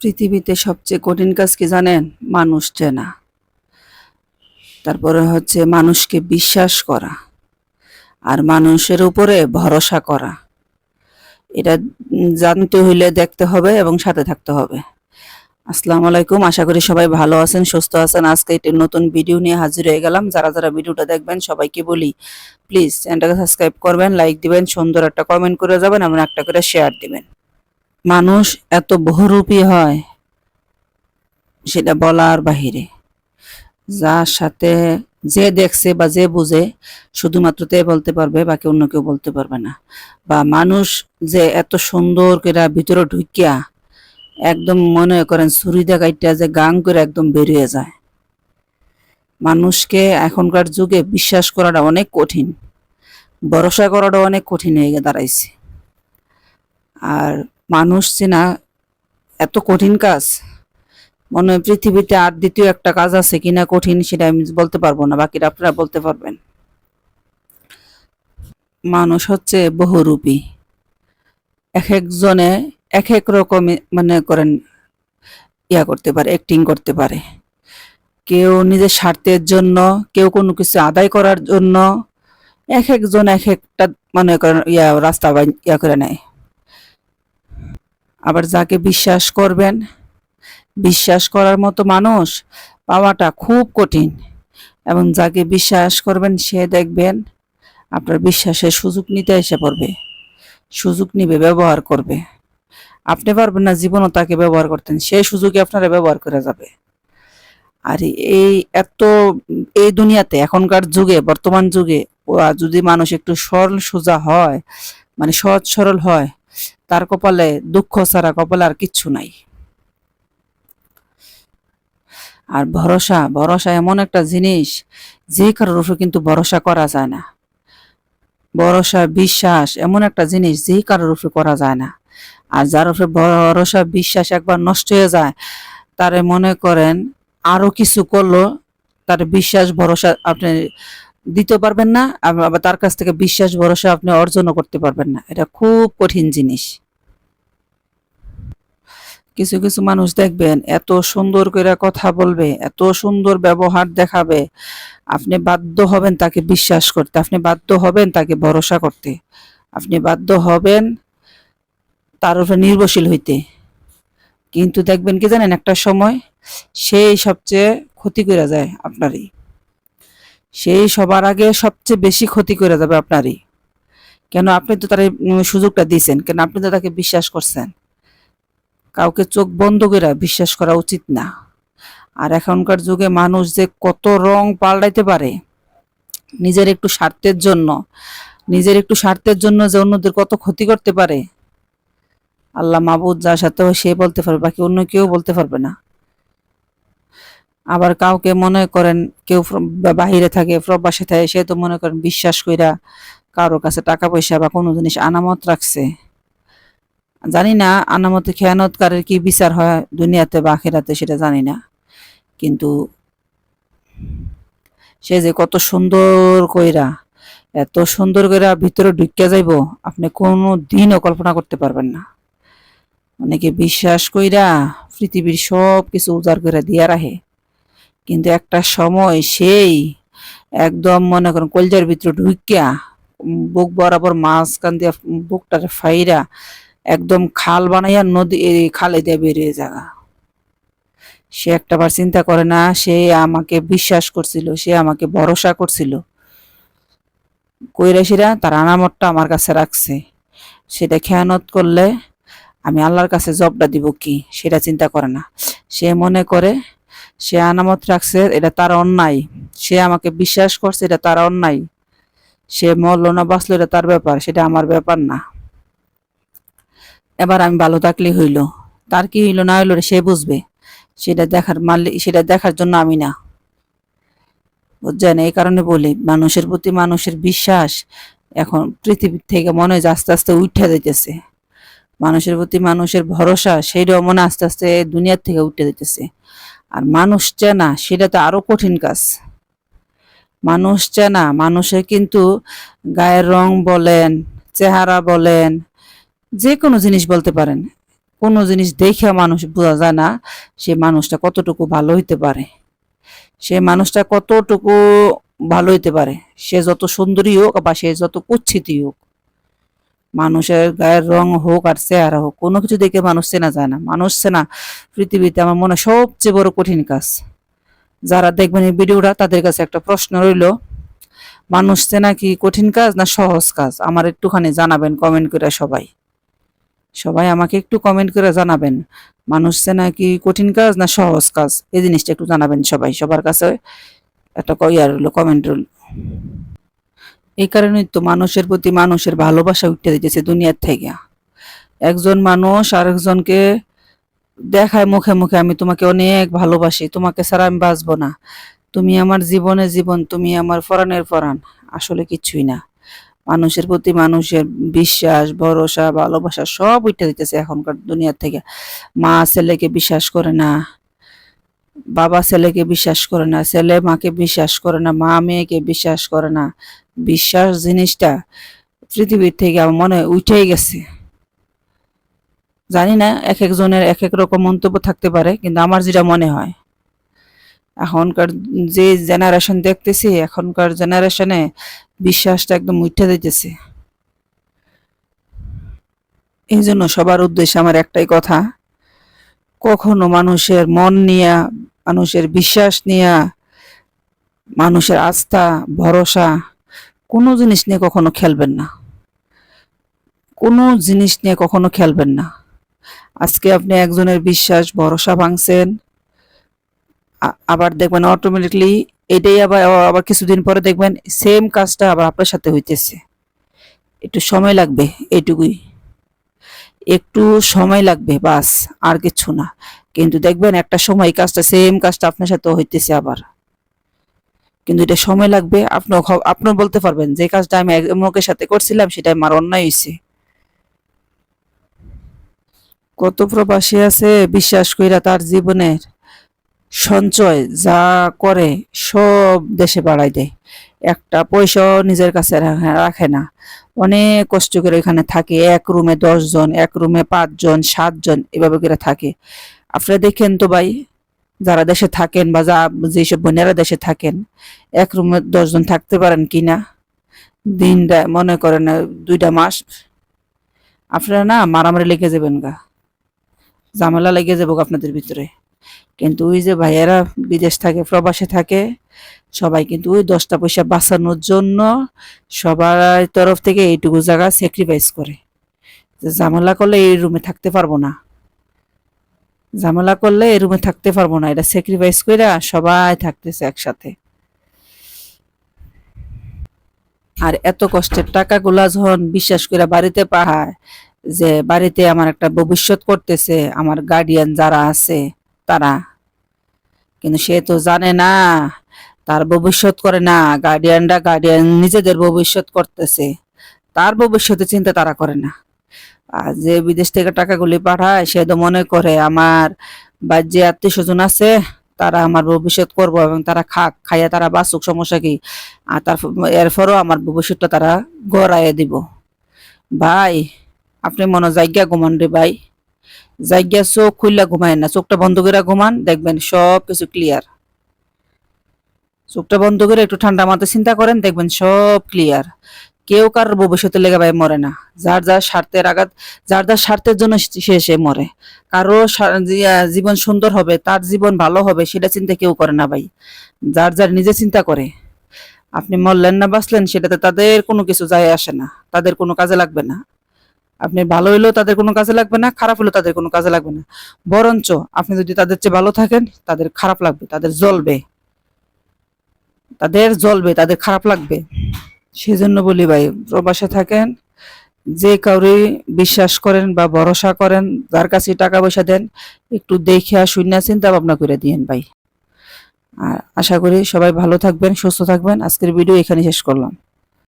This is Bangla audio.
পৃথিবীতে সবচেয়ে কঠিন কাজ কি জানেন? মানুষ চেনা। তারপরে হচ্ছে মানুষকে বিশ্বাস করা আর মানুষের উপরে ভরসা করা। এটা জানতে হইলে দেখতে হবে এবং সাথে থাকতে হবে। আসসালামু আলাইকুম, আশা করি সবাই ভালো আছেন, সুস্থ আছেন। আজকে একটি নতুন ভিডিও নিয়ে হাজির হয়ে গেলাম। যারা যারা ভিডিওটা দেখবেন, সবাইকে বলি প্লিজ চ্যানেলটাকে সাবস্ক্রাইব করবেন লাইক দিবেন, সুন্দর একটা কমেন্ট করে যাবেন এবং একটা করে শেয়ার দিবেন। মানুষ এত বহুরূপী হয়, সেটা বলার বাহিরে। যার সাথে যে দেখছে বা যে বুঝে, শুধুমাত্র তে বলতে পারবে, বাকি অন্য কেউ বলতে পারবে না। বা মানুষ যে এত সুন্দর করে ভিতরে ঢুকিয়া একদম মনে করেন ছুরি দেখাইটা যে গাং করে একদম বেরিয়ে যায়। মানুষকে এখনকার যুগে বিশ্বাস করাটা অনেক কঠিন, ভরসা করাটা অনেক কঠিন হয়ে দাঁড়াইছে। আর মানুষ চেনা এত কঠিন কাজ। মনে হয় পৃথিবীতে আর দ্বিতীয় একটা কাজ আছে কিনা কঠিন সেটা আমি বলতে পারব না, বাকিটা আপনারা বলতে পারবেন। মানুষ হচ্ছে বহুরূপী। এক একজনে এক এক রকম মানে করেন, ইয়া করতে পারে অ্যাক্টিং করতে পারে। কেউ নিজের স্বার্থের জন্য, কেউ কোনো কিছু আদায় করার জন্য এক একজন এক একটা মনে করেন, ইয়া, রাস্তা ইয়া করে নেয়। আবার যাকে বিশ্বাস করবেন, বিশ্বাস করার মতো মানুষ পাওয়াটা খুব কঠিন। এবং যাকে বিশ্বাস করবেন, সে দেখবেন আপনার বিশ্বাসের সুযোগ নিতে এসে পড়বে, সুযোগ নিবে, ব্যবহার করবে। আপনি পারবেন না জীবনও তাকে ব্যবহার করতেন সেই সুযোগে আপনারা ব্যবহার করে যাবে। আর এই এত, এই দুনিয়াতে এখনকার যুগে, বর্তমান যুগে যদি মানুষ একটু সরল সোজা হয় মানে সহজ সরল হয় তার কপালে দুঃখ ছাড়া কপালে আর কিচ্ছু নাই। আর ভরসা ভরসা এমন একটা জিনিস, যে কারোর উপর কিন্তু ভরসা করা যায় না। ভরসা, বিশ্বাস এমন একটা জিনিস, যে কারোর উপরে করা যায় না। আর যার উপরে ভরসা, বিশ্বাস একবার নষ্ট হয়ে যায়, তারে মনে করেন আরও কিছু করল, তার বিশ্বাস, ভরসা আপনি দিতে পারবেন না, আবার তার কাছ থেকে বিশ্বাস, ভরসা আপনি অর্জনও করতে পারবেন না। এটা খুব কঠিন জিনিস। কিছু কিছু মানুষ দেখবেন, এত সুন্দর করে কথা বলবে, এত সুন্দর ব্যবহার দেখাবে। আপনি বাধ্য হবেন তাকে বিশ্বাস করতে, আপনি বাধ্য হবেন তাকে ভরসা করতে। আপনি বাধ্য হবেন তার উপরে নির্ভরশীল হইতে। কিন্তু দেখবেন কি জানেন, একটা সময় সেই সবচেয়ে ক্ষতি করে যায় আপনারই। সেই সবার আগে সবচেয়ে বেশি ক্ষতি করে যাবে আপনারই। কেন আপনি তো তার সুযোগটা দিয়েছেন, কেন আপনি তো তাকে বিশ্বাস করছেন? কাউকে চোখ বন্ধ করে বিশ্বাস করা উচিত না। আর এখনকার যুগে মানুষ যে কত রং পাল্টাইতে পারে, নিজের একটু স্বার্থের জন্য, নিজের একটু স্বার্থের জন্য যে অন্যদের কত ক্ষতি করতে পারে, আল্লাহ মাবুদ যার সাথে সে বলতে পারবে, বাকি অন্য কেউ বলতে পারবে না। আবার কাউকে মনে করেন কেউ বাহিরে থাকে, প্রবাসে থাকে, সে তো মনে করেন বিশ্বাস কইরা কারও কাছে টাকা পয়সা বা কোনো জিনিস আনামত রাখছে। জানি না আনামতে খেয়ানতকারের কি বিচার হয় দুনিয়াতে বা আখেরাতে সেটা জানি না। কিন্তু সে যে কত সুন্দর কইরা, এত সুন্দর কইরা ভিতরে ঢুকিয়া যাইব, আপনি কোনো দিনও কল্পনা করতে পারবেন না। অনেকে বিশ্বাস কইরা পৃথিবীর সব কিছু উজাড় করে দিয়া রাখে। কিন্তু একটা সময় সেই একদম মনে করেন কলজার ভিতরে ঢুকিয়া বুক বরাবর মাঝখান দিয়া বুকটার ফাইরা একদম খাল বানাইয়া নদী খালে দিয়ে বেরিয়ে যাওয়া। সে একটাবার চিন্তা করে না, সে আমাকে বিশ্বাস করছিল, সে আমাকে ভরসা করছিল। কৈরাসীরা তার আনামতটা আমার কাছে রাখছে। সেটা খেয়ানত করলে আমি আল্লাহর কাছে জবটা দিব কি, সেটা চিন্তা করে না। সে মনে করে সে আনামত রাখছে, এটা তার অন্যায়। সে আমাকে বিশ্বাস করছে, এটা তার অন্যায়। সে মরলো না, বাঁচলো, এটা তার ব্যাপার, সেটা আমার ব্যাপার না। এবার আমি ভালো থাকলে হইল। তার কি হইল, না হইল, সে বুঝবে। সেটা দেখার মালিক সেটা দেখার জন্য আমি না। বুঝছেন? এই কারণে বলি, মানুষের প্রতি মানুষের বিশ্বাস এখন পৃথিবীর থেকে মনে হয় আস্তে আস্তে উঠে যাইতেছে। মানুষের প্রতি মানুষের ভরসা, সেইটাও মনে আস্তে আস্তে দুনিয়ার থেকে উঠে যাইতেছে। আর মানুষ চেনা, সেটা তো আরও কঠিন কাজ। মানুষ চেনা, মানুষের কিন্তু গায়ের রং বলেন, চেহারা বলেন, যে কোনো জিনিস বলতে পারেন। কোনো জিনিস দেখে মানুষ বোঝা যায় না সে মানুষটা কতটুকু ভালো হইতে পারে। সে মানুষটা কতটুকু ভালো হইতে পারে, সে যত সুন্দরী হোক বা সে যত কুচ্ছিতই হোক। মানুষের গায়ের রং হোক আর চেহারা হোক, কোনো কিছু দেখে মানুষ চেনা যায় না। মানুষ চেনা পৃথিবীতে আমার মনে সবচেয়ে বড় কঠিন কাজ। যারা দেখবেন এই ভিডিওটা, তাদের কাছে একটা প্রশ্ন রইল, মানুষ চেনা কি কঠিন কাজ না সহজ কাজ? আমার একটুখানি জানাবেন কমেন্ট করে সবাই। সবাই আমাকে একটু কমেন্ট করে জানাবেন, মানুষ চেনা কি কঠিন কাজ না সহজ কাজ? এই জিনিসটা একটু জানাবেন সবাই। সবার কাছে একটা ক- ইয়া রইল কমেন্ট রইল। এই কারণেই তো মানুষের প্রতি মানুষের ভালোবাসা উঠতে দিতেছে দুনিয়ার থেকে। একজন মানুষ আরেকজনকে দেখায় মুখে মুখে, আমি তোমাকে অনেক ভালোবাসি, তোমাকে ছাড়া আমি বাঁচবো না। তুমি আমার জীবনে জীবন, তুমি আমার ফরানের ফরান। আসলে কিছুই না। মানুষের প্রতি মানুষের বিশ্বাস, ভরসা, ভালোবাসা সব উঠে দিতেছে এখনকার দুনিয়ার থেকে। মা ছেলেকে বিশ্বাস করে না, বাবা ছেলেকে বিশ্বাস করে না, ছেলে মাকে বিশ্বাস করে না, মা মেয়েকে বিশ্বাস করে না। বিশ্বাস জিনিসটা পৃথিবীর থেকে আমার মনে হয় উঠেই গেছে। জানি না, এক একজনের এক এক রকম মন্তব্য থাকতে পারে, কিন্তু আমার যেটা মনে হয়, এখনকার যে জেনারেশন দেখতেছি, এখনকার জেনারেশনে বিশ্বাসটা একদম উঠে দিতেছে। এই জন্য সবার উদ্দেশ্যে আমার একটাই কথা, কখনো মানুষের মন নিয়া, মানুষের বিশ্বাস নিয়া, মানুষের আস্থা, ভরসা কোনো জিনিস নিয়ে কখনো খেলবেন না। কোনো জিনিস নিয়ে কখনো খেলবেন না। আজকে আপনি একজনের বিশ্বাস ভরসা ভাঙছেন আবার দেখবেন অটোমেটিকলি এটাই আবার আবার কিছুদিন পরে দেখবেন সেম কাজটা আবার আপনার সাথে হইতেছে। একটু সময় লাগবে এইটুকুই। একটু সময় লাগবে বাস, আর কিছু না। কিন্তু দেখবেন একটা সময় কাজটা সেম কাজটা আপনার সাথে হইতেছে আবার। কিন্তু এটা সময় লাগবে। আপনি আপনি বলতে পারবেন যে কাজটা আমি অমুকের সাথে করছিলাম, সেটা আমার অন্যায় হয়েছে কত প্রবাসী আছে, বিশ্বাস কইরা তার জীবনের সঞ্চয় যা করে সব দেশে বাড়াই দেয়। একটা পয়সাও নিজের কাছে রাখে- না। অনেক কষ্ট করে এখানে থাকে। এক রুমে দশ জন এক রুমে পাঁচজন, সাতজন এভাবে করে থাকে। আপনারা দেখেন তো ভাই যারা দেশে থাকেন বা যা যেসব বোনেরা দেশে থাকেন, এক রুমে দশজন থাকতে পারেন কি না? দিনটা মনে করেন দুইটা মাস। আপনারা না মারামারি লেগে যাবেন গা। ঝামেলা লেগে যাব আপনাদের ভিতরে। কিন্তু ওই যে ভাইয়েরা বিদেশ থাকে, প্রবাসে থাকে, সবাই কিন্তু ওই দশটা পয়সা বাঁচানোর জন্য সবার তরফ থেকে এইটুকু জায়গা স্যাক্রিফাইস করে। যে ঝামেলা করলে এই রুমে থাকতে পারব না। ঝামেলা করলে এই রুমে থাকতে পারব না, এটা স্যাক্রিফাইস করে সবাই থাকতেছে একসাথে। আর এত কষ্টের টাকাগুলা যখন বিশ্বাস করে বাড়িতে পাঠায় যে বাড়িতে আমার একটা ভবিষ্যৎ করতেছে, আমার গার্ডিয়ান যারা আছে, তারা। কিন্তু সে তো জানে না, তার ভবিষ্যৎ করে না গার্ডিয়ানরা গার্ডিয়ান নিজেদের ভবিষ্যৎ করতেছে। তার ভবিষ্যতে চিন্তা তারা করে না। আর যে বিদেশ থেকে টাকাগুলি পাঠায়, সে তো মনে করে আমার বা যে আত্মীয় স্বজন আছে, তারা আমার ভবিষ্যৎ করব এবং তারা খাক খাইয়া তারা বাঁচুক, সমস্যা কি? আর তার, এরপরও আমার ভবিষ্যৎটা তারা গড়াইয়া দিব। ভাই, আপনি মনে জায়গা ঘুমান রে ভাই। জায়গা চোখ খুললা ঘুমায় না, চোখটা বন্ধ করে ঘুমান, দেখবেন সব কিছু ক্লিয়ার চোখটা বন্ধ করে একটু ঠান্ডা মাথায় চিন্তা করেন, দেখবেন সব ক্লিয়ার কেউ কারোর ভবিষ্যতে লেগে ভাই মরে না। যার যার স্বার্থের আঘাত, যার যার স্বার্থের জন্য সে সে মরে। কারও জীবন সুন্দর হবে, তার জীবন ভালো হবে, সেটা চিন্তা কেউ করে না ভাই। যার যার নিজে চিন্তা করে। আপনি মরলেন না, বাঁচলেন, সেটাতে তাদের কোনো কিছু যায় আসে না। তাদের কোনো কাজে লাগবে না। আপনি ভালো হইলেও তাদের কোনো কাজে লাগবে না, খারাপ হলেও তাদের কোনো কাজে লাগবে না। বরঞ্চ আপনি যদি তাদের চেয়ে ভালো থাকেন, তাদের খারাপ লাগবে, তাদের জ্বলবে। তাদের জ্বলবে, তাদের খারাপ লাগবে। সেজন্য বলি ভাই, প্রবাসে থাকেন, যে কাউরে বিশ্বাস করেন বা ভরসা করেন, যার কাছে টাকা পয়সা দেন, একটু দেখে শূন্য চিন্তা ভাবনা করে দিয়েন ভাই। আর আশা করি সবাই ভালো থাকবেন, সুস্থ থাকবেন। আজকের ভিডিও এখানে শেষ করলাম।